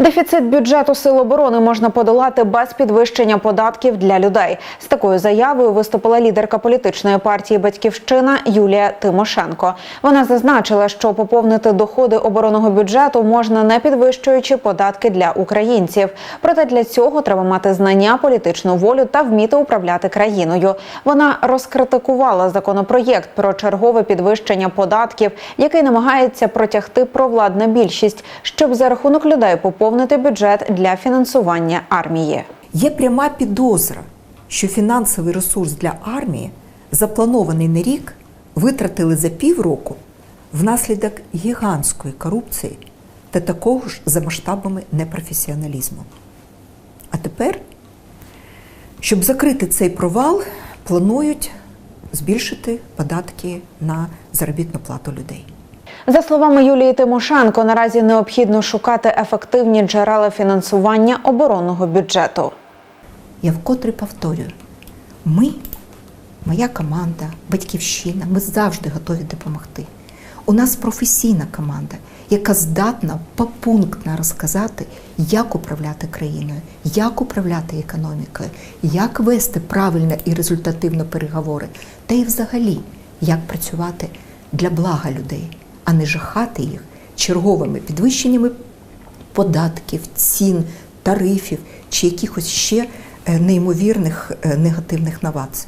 Дефіцит бюджету сил оборони можна подолати без підвищення податків для людей. З такою заявою виступила лідерка політичної партії Батьківщина Юлія Тимошенко. Вона зазначила, що поповнити доходи оборонного бюджету можна не підвищуючи податки для українців. Проте для цього треба мати знання, політичну волю та вміти управляти країною. Вона розкритикувала законопроєкт про чергове підвищення податків, який намагається протягти провладна більшість, щоб за рахунок людей поповнити бюджет для фінансування армії. Є пряма підозра, що фінансовий ресурс для армії, запланований на рік, витратили за півроку внаслідок гігантської корупції та такого ж за масштабами непрофесіоналізму. А тепер, щоб закрити цей провал, планують збільшити податки на заробітну плату людей. За словами Юлії Тимошенко, наразі необхідно шукати ефективні джерела фінансування оборонного бюджету. Я вкотре повторюю: ми, моя команда, батьківщина, ми завжди готові допомогти. У нас професійна команда, яка здатна попунктно розказати, як управляти країною, як управляти економікою, як вести правильно і результативно переговори, та й взагалі, як працювати для блага людей, а не жахати їх черговими підвищеннями податків, цін, тарифів чи якихось ще е, неймовірних е, негативних новацій.